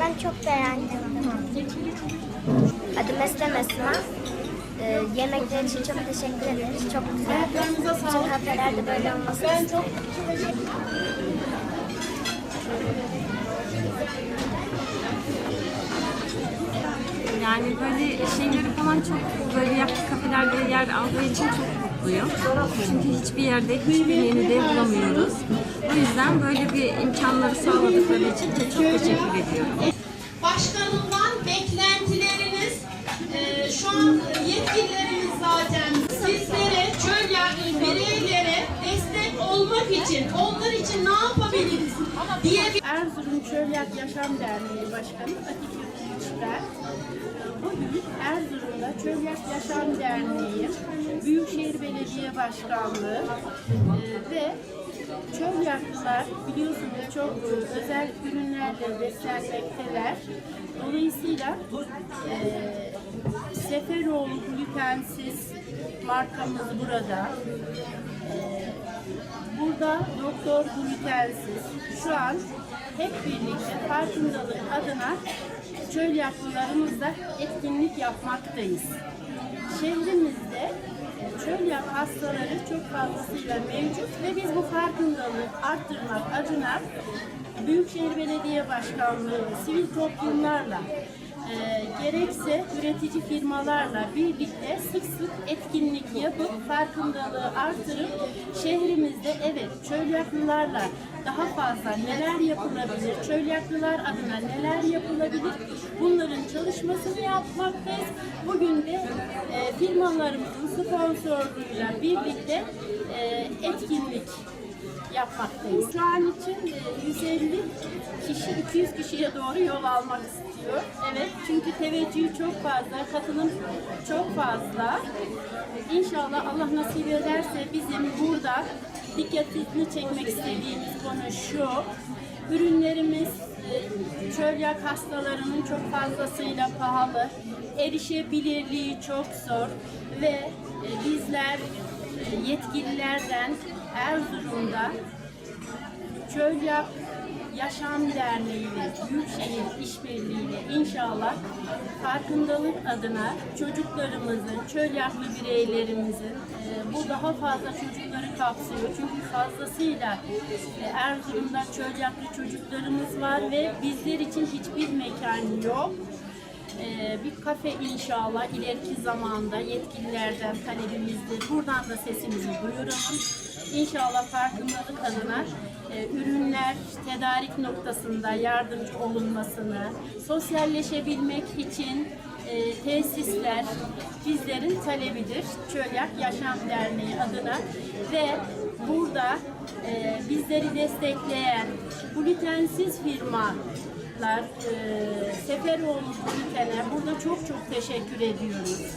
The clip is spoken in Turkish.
Ben çok beğendim. Adım Eslem Esma. Ee, yemekler için çok teşekkür ederiz. Çok güzel. Bütün kafelerde böyle olması Ben çok Yani böyle şeyleri falan çok böyle yaptığı kafelerde yer aldığı için çok mutluyum. Çünkü hiçbir yerde hiçbir yeni de bulamıyoruz. O yüzden böyle bir imkanları sağladıkları için de çok teşekkür ediyorum. Başkanımdan beklentileriniz e, şu an yetkililerimiz zaten sizlere, çölyak bireylere destek olmak için, onlar için ne yapabiliriz diye Erzurum Çölyak Yaşam Derneği Başkanı Atik Yurtçılar. Bugün Erzurum'da Çölyak Yaşam Derneği, Büyükşehir Belediye Başkanlığı e, ve Çölyaklılar biliyorsunuz çok e, özel ürünlerle beslenmekteler. Dolayısıyla e, Seferoğlu glutensiz markamız burada. Burada doktor glutensiz şu an hep birlikte farkındalık adına çölyaklılarımızla etkinlik yapmaktayız. Şehrimizde çölyak hastaları çok fazlasıyla mevcut ve biz bu farkındalığı arttırmak adına Büyükşehir Belediye Başkanlığı sivil toplumlarla gerekse üretici firmalarla birlikte sık sık etkinlik yapıp farkındalığı artırıp şehrimizde evet çölyaklılarla daha fazla neler yapılabilir, çölyaklılar adına neler yapılabilir bunların çalışmasını yapmaktayız. Bugün de e, firmalarımızın sponsorluğuyla birlikte e, etkinlik an için e, 150 kişi 200 kişiye doğru yol almak istiyor. Evet çünkü teveccüh çok fazla, katılım çok fazla. İnşallah Allah nasip ederse bizim burada dikkatini çekmek istediğimiz konu şu. Ürünlerimiz e, çölyak hastalarının çok fazlasıyla pahalı. Erişebilirliği çok zor ve e, bizler e, yetkililerden Erzurum'da Çölyak Yaşam Derneği ve Büyükşehir İşbirliği'yle inşallah farkındalık adına çocuklarımızın, çölyaklı bireylerimizin e, bu daha fazla çocukları kapsıyor. Çünkü fazlasıyla e, Erzurum'da çölyaklı çocuklarımız var ve bizler için hiçbir mekan yok. Ee, bir kafe inşallah ileriki zamanda yetkililerden talebimizdir. Buradan da sesimizi duyuralım. İnşallah farkındalık adına e, ürünler tedarik noktasında yardımcı olunmasını, sosyalleşebilmek için e, tesisler bizlerin talebidir. Çölyak Yaşam Derneği adına ve burada e, bizleri destekleyen glutensiz firma e, Seferoğlu Gluten'e burada çok çok teşekkür ediyoruz.